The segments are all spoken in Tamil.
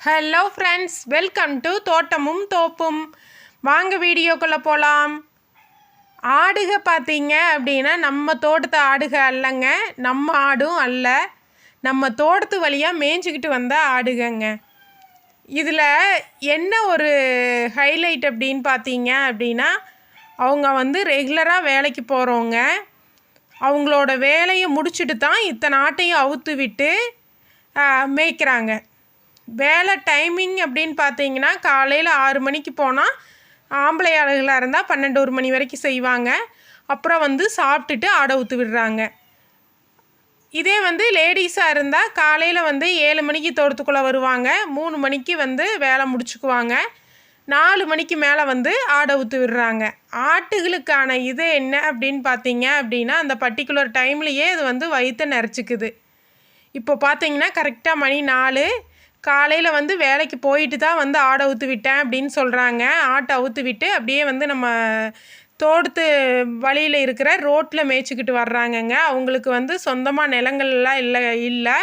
Hello friends welcome to Thottamum Thoppum வாங்க வீடியோக்குள்ளே போகலாம் ஆடுக பார்த்தீங்க அப்படின்னா நம்ம தோட்டத்து ஆடுக அல்லங்க. நம்ம ஆடும் அல்ல. நம்ம தோட்டத்து வழியாக மேய்ஞ்சிக்கிட்டு வந்த ஆடுகங்க. இதில் என்ன ஒரு ஹைலைட் அப்படின்னு பார்த்தீங்க அப்படின்னா அவங்க வந்து ரெகுலராக வேலைக்கு போகிறவங்க அவங்களோட வேலையை முடிச்சுட்டு தான் இத்தனை ஆட்டையும் அவுத்து விட்டு மேய்க்கிறாங்க. வேலை டைமிங் அப்படின்னு பார்த்தீங்கன்னா காலையில் ஆறு மணிக்கு போனால் ஆம்பளை ஆளுகளாக இருந்தால் பன்னெண்டு ஒரு மணி வரைக்கும் செய்வாங்க. அப்புறம் வந்து சாப்பிட்டுட்டு ஆடை ஊற்று விடுறாங்க. இதே வந்து லேடிஸாக இருந்தால் காலையில் வந்து ஏழு மணிக்கு தோட்டத்துக்குள்ளே வருவாங்க. மூணு மணிக்கு வந்து வேலை முடிச்சுக்குவாங்க. நாலு மணிக்கு மேலே வந்து ஆடை ஊற்று விடுறாங்க. ஆட்டுகளுக்கான இது என்ன அப்படின்னு பார்த்தீங்க அப்படின்னா அந்த பர்டிகுலர் டைம்லேயே அது வந்து வயிற்று நிறச்சிக்குது. இப்போ பார்த்தீங்கன்னா கரெக்டாக மணி நாலு காலையில் வந்து வேலைக்கு போயிட்டு தான் வந்து ஆடை அவுத்து விட்டேன் அப்படின்னு சொல்கிறாங்க ஆட்டை அவுத்து விட்டு அப்படியே வந்து நம்ம தோட்டத்து வழியில் இருக்கிற ரோட்டில் மேய்ச்சிக்கிட்டு வர்றாங்கங்க. அவங்களுக்கு வந்து சொந்தமாக நிலங்கள்லாம் இல்லை இல்லை.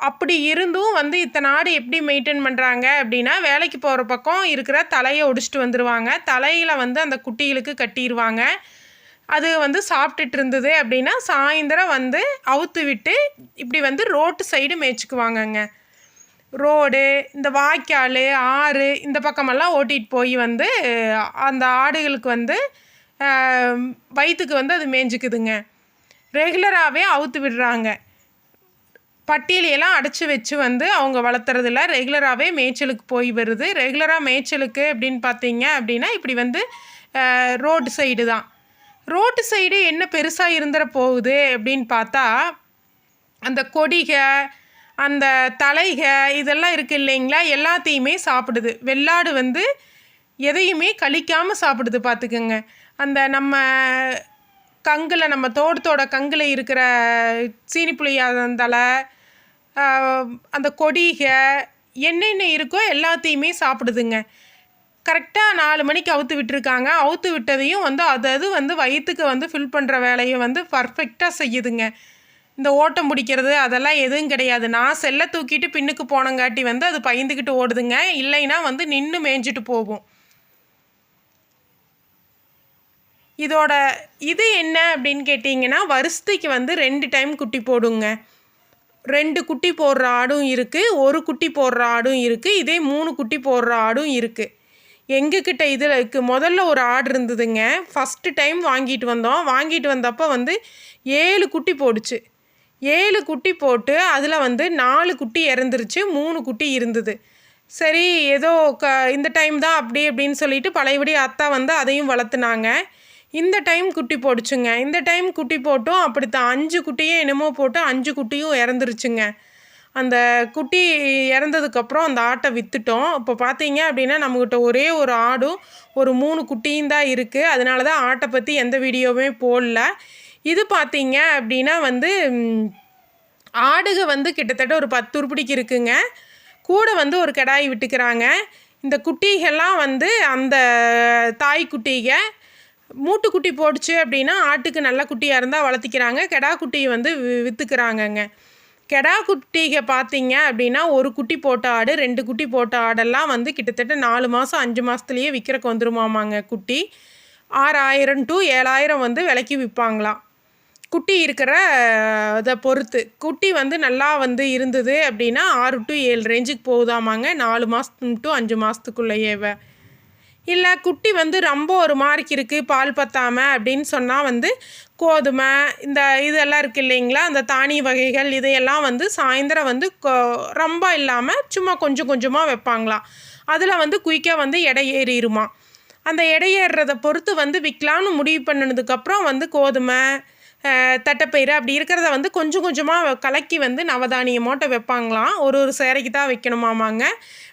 அப்படி இருந்தும் வந்து இத்தனை ஆடு எப்படி மெயின்டைன் பண்ணுறாங்க அப்படின்னா வேலைக்கு போகிற பக்கம் இருக்கிற தலையை ஒடிச்சிட்டு வந்துடுவாங்க தலையில் வந்து அந்த குட்டிகளுக்கு கட்டிடுவாங்க அது வந்து சாப்பிட்டுட்டு இருந்தது அப்படின்னா சாயந்தரம் வந்து அவுத்து விட்டு இப்படி வந்து ரோட்டு சைடு மேய்ச்சிக்குவாங்கங்க. ரோடு இந்த வாய்க்கால் ஆறு இந்த பக்கமெல்லாம் ஓட்டிகிட்டு போய் வந்து அந்த ஆடுகளுக்கு வந்து வயிற்றுக்கு வந்து அது மேய்ஞ்சிக்குதுங்க ரெகுலராகவே அவுத்து விடுறாங்க. பட்டியலையெல்லாம் அடைச்சி வச்சு வந்து அவங்க வளர்த்துறதில்ல ரெகுலராகவே மேய்ச்சலுக்கு போய் வருது. ரெகுலராக மேய்ச்சலுக்கு அப்படின்னு பார்த்தீங்க அப்படின்னா இப்படி வந்து ரோடு சைடு தான். ரோட்டு சைடு என்ன பெருசாக இருந்துட போகுது அப்படின்னு பார்த்தா அந்த கொடிகை அந்த தலைக இதெல்லாம் இருக்குது இல்லைங்களா? எல்லாத்தையுமே சாப்பிடுது. வெள்ளாடு வந்து எதையுமே கழிக்காமல் சாப்பிடுது பார்த்துக்குங்க. அந்த நம்ம கங்கில் நம்ம தோட்டத்தோட கங்கில் இருக்கிற சீனிப்புளியாதந்தலை அந்த கொடிக என்னென்ன இருக்கோ எல்லாத்தையுமே சாப்பிடுதுங்க. கரெக்டாக நாலு மணிக்கு அவுத்து விட்டுருக்காங்க. அவுத்து விட்டதையும் வந்து அது அது வந்து வயிற்றுக்கு வந்து ஃபில் பண்ணுற வேலையை வந்து பர்ஃபெக்டாக செய்யுதுங்க. இந்த ஓட்டம் பிடிக்கிறது அதெல்லாம் எதுவும் கிடையாது. நான் செல்லை தூக்கிட்டு பின்னுக்கு போனங்காட்டி வந்து அது பயந்துக்கிட்டு ஓடுதுங்க. இல்லைன்னா வந்து நின்று மேய்ஞ்சிட்டு போகும். இதோட இது என்ன அப்படின்னு கேட்டிங்கன்னா வருஷத்துக்கு வந்து ரெண்டு டைம் குட்டி போடுங்க. ரெண்டு குட்டி போடுற ஆடும் இருக்குது ஒரு குட்டி போடுற ஆடும் இருக்குது இதே மூணு குட்டி போடுற ஆடும் இருக்குது எங்ககிட்ட இதில் இருக்குது முதல்ல ஒரு ஆடு இருந்ததுங்க. ஃபஸ்ட்டு டைம் வாங்கிட்டு வந்தோம். வாங்கிட்டு வந்தப்போ வந்து ஏழு குட்டி போடுச்சு. ஏழு குட்டி போட்டு அதில் வந்து நாலு குட்டி இறந்துருச்சு மூணு குட்டி இருந்தது. சரி ஏதோ க இந்த டைம் தான் அப்படி அப்படின்னு சொல்லிட்டு பழையபடி அத்தா வந்து அதையும் வளர்த்துனாங்க. இந்த டைம் குட்டி போடுச்சுங்க. இந்த டைம் குட்டி போட்டும் அப்படித்தான். அஞ்சு குட்டியும் என்னமோ போட்டு அஞ்சு குட்டியும் இறந்துருச்சுங்க. அந்த குட்டி இறந்ததுக்கப்புறம் அந்த ஆட்டை விற்றுட்டோம் இப்போ பார்த்தீங்க அப்படின்னா நம்மக்கிட்ட ஒரே ஒரு ஆடும் ஒரு மூணு குட்டியும் தான் இருக்குது அதனால தான் ஆட்டை பற்றி எந்த வீடியோவுமே போடல. இது பார்த்தீங்க அப்படின்னா வந்து ஆடுக வந்து கிட்டத்தட்ட ஒரு பத்து உருப்படிக்கு இருக்குங்க. கூட வந்து ஒரு கடாய் விட்டுக்கிறாங்க. இந்த குட்டிகள்லாம் வந்து அந்த தாய் குட்டிக மூட்டுக்குட்டி போடுச்சு அப்படின்னா ஆட்டுக்கு நல்ல குட்டியாக இருந்தால் வளர்த்திக்கிறாங்க. கெடா குட்டியை வந்து விற்றுக்கிறாங்கங்க கெடா குட்டிக பார்த்தீங்க அப்படின்னா ஒரு குட்டி போட்ட ஆடு ரெண்டு குட்டி போட்ட ஆடெல்லாம் வந்து கிட்டத்தட்ட நாலு மாதம் அஞ்சு மாதத்துலேயே விற்கிறக்கு வந்துருமாமாங்க குட்டி. ஆறாயிரம் டு ஏழாயிரம் வந்து விலைக்கு விற்பாங்களாம் குட்டி இருக்கிற இதை பொறுத்து. குட்டி வந்து நல்லா வந்து இருந்தது அப்படின்னா ஆறு டு ஏழு ரேஞ்சுக்கு போகுதாமாங்க. நாலு மாதம் டு அஞ்சு மாதத்துக்குள்ளேயேவை இல்லை குட்டி வந்து ரொம்ப ஒரு மார்க் இருக்குது பால் பத்தாமல் அப்படின்னு சொன்னால் வந்து கோதுமை இந்த இதெல்லாம் இருக்குது இல்லைங்களா? அந்த தானிய வகைகள் இதையெல்லாம் வந்து சாயந்தரம் வந்து கொ- ரொம்ப இல்லாமல் சும்மா கொஞ்சம் கொஞ்சமாக வைப்பாங்களாம் அதில் வந்து குயிக்காக வந்து எடை ஏறிடுமா அந்த எடை ஏறுறதை பொறுத்து வந்து விற்கலான்னு முடிவு பண்ணினதுக்கப்புறம் வந்து கோதுமை தட்டைப்பயிறு அப்படி இருக்கிறத வந்து கொஞ்சம் கொஞ்சமாக கலக்கி வந்து நவதானிய மூட்டை வைப்பாங்களாம். ஒரு ஒரு சேரைக்கு தான் வைக்கணுமாமாங்க.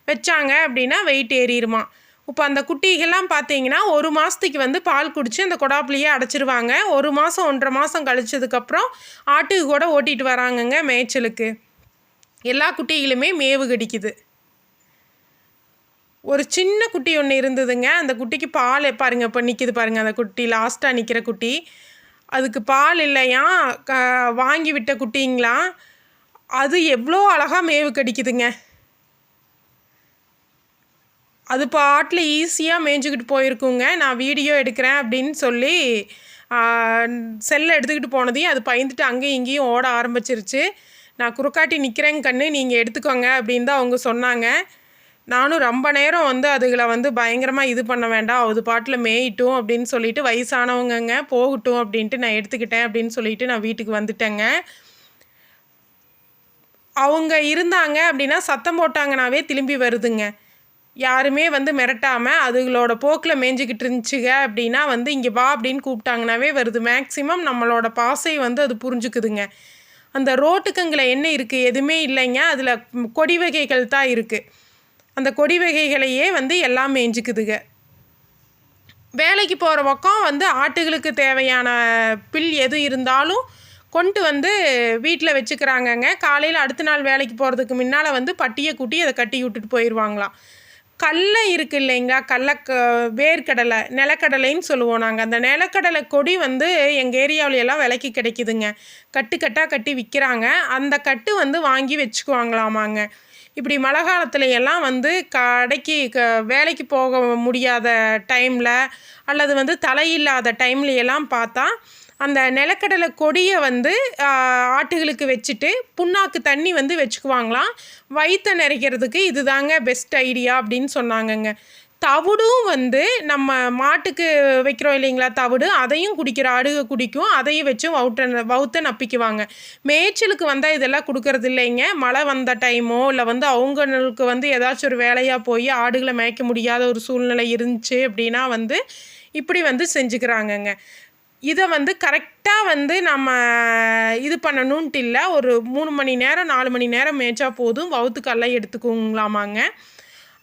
வச்சாங்க அப்படின்னா வெயிட் ஏறிடுமா இப்போ அந்த குட்டிகள்லாம் பார்த்தீங்கன்னா ஒரு மாதத்துக்கு வந்து பால் குடித்து அந்த கொடாப்புலையே அடைச்சிருவாங்க. ஒரு மாதம் ஒன்றரை மாதம் கழிச்சதுக்கப்புறம் ஆட்டுக்கு கூட ஓட்டிகிட்டு வராங்கங்க மேய்ச்சலுக்கு. எல்லா குட்டிகளுமே மேவு கடிக்குது. ஒரு சின்ன குட்டி ஒன்று இருந்ததுங்க. அந்த குட்டிக்கு பால் பாருங்கள் இப்போ நிற்கிது பாருங்க அந்த குட்டி லாஸ்ட்டாக நிற்கிற குட்டி. அதுக்கு பால் இல்லையா? க வாங்கி விட்ட குட்டிங்களாம் அது எவ்வளோ அழகாக மேவு கடிக்குதுங்க. அது பாட்டில் ஈஸியாக மேய்ஞ்சிக்கிட்டு போயிருக்குங்க. நான் வீடியோ எடுக்கிறேன் அப்படின்னு சொல்லி செல்லை எடுத்துக்கிட்டு போனதையும் அது பயந்துட்டு அங்கேயும் இங்கேயும் ஓட ஆரம்பிச்சிருச்சு. நான் குறுக்காட்டி நிற்கிறேங்க கண்ணு நீங்கள் எடுத்துக்கோங்க அப்படின்னு தான் அவங்க சொன்னாங்க. நானும் ரொம்ப நேரம் வந்து அதுகளை வந்து பயங்கரமாக இது பண்ண வேண்டாம் அது பாட்டில் மேயிட்டும் அப்படின்னு சொல்லிட்டு வயசானவங்கங்க போகட்டும் அப்படின்ட்டு நான் எடுத்துக்கிட்டேன் அப்படின்னு சொல்லிட்டு நான் வீட்டுக்கு வந்துட்டேங்க. அவங்க இருந்தாங்க அப்படின்னா சத்தம் போட்டாங்கனாவே திரும்பி வருதுங்க. யாருமே வந்து மிரட்டாமல் அதுகளோட போக்கில் மேய்ஞ்சிக்கிட்டு இருந்துச்சுங்க அப்படின்னா வந்து இங்கே வா அப்படின்னு கூப்பிட்டாங்கனாவே வருது. மேக்சிமம் நம்மளோட பாசை வந்து அது புரிஞ்சுக்குதுங்க. அந்த ரோட்டுக்குங்களை என்ன இருக்குது எதுவுமே இல்லைங்க. அதில் கொடி வகைகள் தான் இருக்குது அந்த கொடி வகைகளையே வந்து எல்லாம் மேய்ஞ்சிக்குதுங்க வேலைக்கு போகிற பக்கம் வந்து ஆட்டுகளுக்கு தேவையான பில் எது இருந்தாலும் கொண்டு வந்து வீட்டில் வச்சுக்கிறாங்கங்க. காலையில் அடுத்த நாள் வேலைக்கு போகிறதுக்கு முன்னால் வந்து பட்டியை கூட்டி அதை கட்டி விட்டுட்டு போயிடுவாங்களாம் கடலை இருக்கு இல்லைங்களா? கடல வேர்க்கடலை நிலக்கடலைன்னு சொல்லுவோம் நாங்கள் அந்த நிலக்கடலை கொடி வந்து எங்கள் ஏரியாவிலெல்லாம் விலைக்கு கிடைக்குதுங்க. கட்டு கட்டாக கட்டி விற்கிறாங்க அந்த கட்டு வந்து வாங்கி வச்சுக்குவாங்களாமாங்க. இப்படி மழை காலத்துல எல்லாம் வந்து கடைக்கு க வேலைக்கு போக முடியாத டைமில் அல்லது வந்து தலையில்லாத டைம்லையெல்லாம் பார்த்தா அந்த நிலக்கடலை கொடியை வந்து ஆட்டுகளுக்கு வச்சுட்டு புண்ணாக்கு தண்ணி வந்து வச்சுக்குவாங்களாம். வயிற்றை நிறைக்கிறதுக்கு இது தாங்க பெஸ்ட் ஐடியா அப்படின்னு சொன்னாங்கங்க. தவிடும் வந்து நம்ம மாட்டுக்கு வைக்கிறோம் இல்லைங்களா தவிடு? அதையும் குடிக்கிற ஆடுக குடிக்கும். அதையும் வச்சு வவுட்ட வவுத்த நப்பிக்குவாங்க. மேய்ச்சலுக்கு வந்தால் இதெல்லாம் கொடுக்கறது இல்லைங்க. மழை வந்த டைமோ இல்லை வந்து அவங்களுக்கு வந்து ஏதாச்சும் ஒரு வேலையாக போய் ஆடுகளை மேய்க்க முடியாத ஒரு சூழ்நிலை இருந்துச்சு அப்படின்னா வந்து இப்படி வந்து செஞ்சுக்கிறாங்கங்க. இதை வந்து கரெக்டாக வந்து நம்ம இது பண்ணணுன்ட்டு இல்லை. ஒரு மூணு மணி நேரம் நாலு மணி நேரம் மேய்ச்சா போதும். வவுத்துக்கெல்லாம் எடுத்துக்கோங்களாமாங்க.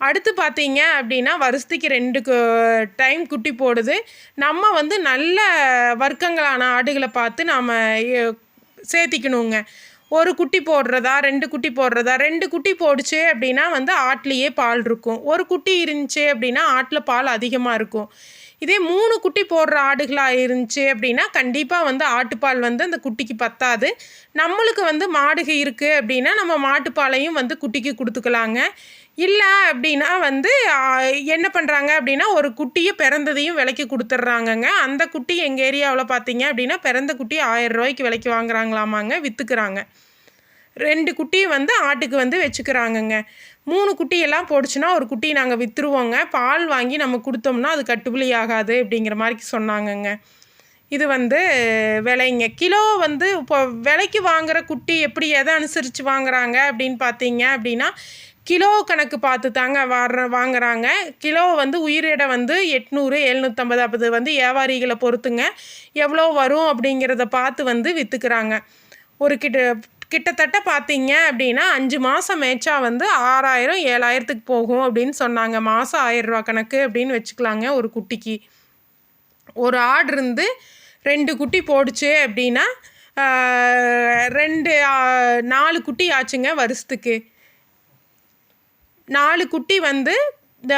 அடுத்து பார்த்தீங்க அப்படின்னா வருஷத்துக்கு ரெண்டு டைம் குட்டி போடுது. நம்ம வந்து நல்ல வர்க்கங்களான ஆடுகளை பார்த்து நாம் சேர்த்திக்கணுங்க. ஒரு குட்டி போடுறதா ரெண்டு குட்டி போடுறதா ரெண்டு குட்டி போடுச்சு அப்படின்னா வந்து ஆட்லேயே பால் இருக்கும். ஒரு குட்டி இருந்துச்சு அப்படின்னா ஆட்டில் பால் அதிகமாக இருக்கும். இதே மூணு குட்டி போடுற ஆடுகளாக இருந்துச்சு அப்படின்னா கண்டிப்பாக வந்து ஆட்டுப்பால் வந்து அந்த குட்டிக்கு பத்தாது. நம்மளுக்கு வந்து மாடுகள் இருக்குது அப்படின்னா நம்ம மாட்டுப்பாலையும் வந்து குட்டிக்கு கொடுத்துக்கலாங்க. இல்லை அப்படின்னா வந்து என்ன பண்ணுறாங்க அப்படின்னா ஒரு குட்டியை பிறந்ததையும் விலைக்கு கொடுத்துட்றாங்கங்க. அந்த குட்டி எங்கள் ஏரியாவில் பார்த்தீங்க அப்படின்னா பிறந்த குட்டி ஆயிரம் ரூபாய்க்கு விலைக்கு வாங்குறாங்களாமாங்க விற்றுக்குறாங்க ரெண்டு குட்டியும் வந்து ஆட்டுக்கு வந்து வச்சுக்கிறாங்கங்க. மூணு குட்டியெல்லாம் போடுச்சுன்னா ஒரு குட்டி நாங்கள் விற்றுருவோங்க பால் வாங்கி நம்ம கொடுத்தோம்னா அது கட்டுப்படி ஆகாது அப்படிங்கிற மாதிரி சொன்னாங்கங்க. இது வந்து விலைங்க. கிலோ வந்து இப்போ விலைக்கு வாங்குகிற குட்டி எப்படி எதை அனுசரித்து வாங்குறாங்க அப்படின்னு பார்த்தீங்க அப்படின்னா கிலோ கணக்கு பார்த்து தாங்க வர்ற வாங்குறாங்க. கிலோ வந்து உயிரிடை வந்து எட்நூறு எழுநூற்றம்பது அப்படி வந்து வியாபாரிகளை பொறுத்துங்க. எவ்வளோ வரும் அப்படிங்கிறத பார்த்து வந்து விற்றுக்குறாங்க ஒரு கிட்ட கிட்டத்தட்ட பார்த்தீங்க அப்படின்னா அஞ்சு மாதம் மேய்ச்சா வந்து ஆறாயிரம் ஏழாயிரத்துக்கு போகும் அப்படின்னு சொன்னாங்க. மாதம் ஆயிரரூவா கணக்கு அப்படின்னு வச்சுக்கலாங்க ஒரு குட்டிக்கு. ஒரு ஆடு இருந்து ரெண்டு குட்டி போடுச்சு அப்படின்னா ரெண்டு நாலு குட்டி ஆச்சுங்க வருஷத்துக்கு. நாலு குட்டி வந்து இந்த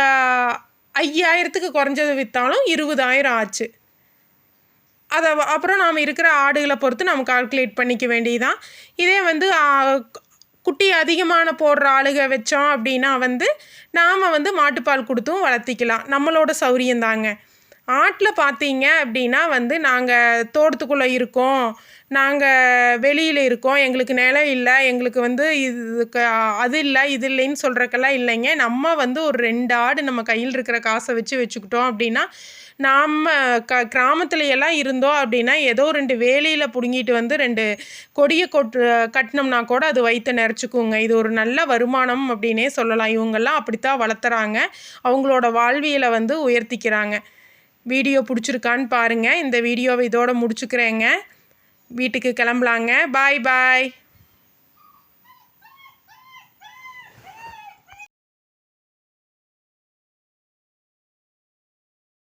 ஐயாயிரத்துக்கு குறைஞ்சது விற்றாலும் இருபதாயிரம் ஆச்சு. அதை அப்புறம் நாம் இருக்கிற ஆடுகளை பொறுத்து நம்ம கால்குலேட் பண்ணிக்க வேண்டியதுதான். இதே வந்து குட்டி அதிகமான போடுற ஆளுக வச்சோம் அப்படின்னா வந்து நாம் வந்து மாட்டுப்பால் கொடுத்தும் வளர்த்திக்கலாம். நம்மளோட சௌரியந்தாங்க ஆட்டில் பார்த்தீங்க அப்படின்னா வந்து நாங்கள் தோட்டத்துக்குள்ளே இருக்கோம். நாங்கள் வெளியில் இருக்கோம். எங்களுக்கு நிலம் இல்லை. எங்களுக்கு வந்து இதுக்கு அது இல்லை இது இல்லைன்னு சொல்கிறக்கெல்லாம் இல்லைங்க. நம்ம வந்து ஒரு ரெண்டு ஆடு நம்ம கையில் இருக்கிற காசை வச்சு வச்சுக்கிட்டோம் அப்படின்னா நாம் க கிராமத்தில் எல்லாம் இருந்தோம் அப்படின்னா ஏதோ ரெண்டு வேலியில் பிடுங்கிட்டு வந்து ரெண்டு கொடியை கொட்டு கட்டினோம்னா கூட அது வயிற்ற நிறச்சிக்குங்க. இது ஒரு நல்ல வருமானம் அப்படின்னே சொல்லலாம். இவங்கெல்லாம் அப்படித்தான் வளர்த்துறாங்க. அவங்களோட வாழ்வியலை வந்து உயர்த்திக்கிறாங்க. வீடியோ பிடிச்சிருக்கான்னு பாருங்கள் இந்த வீடியோவை இதோட முடிச்சுக்கிறேங்க. வீட்டுக்கு கிளம்பலாங்க. பாய் பாய்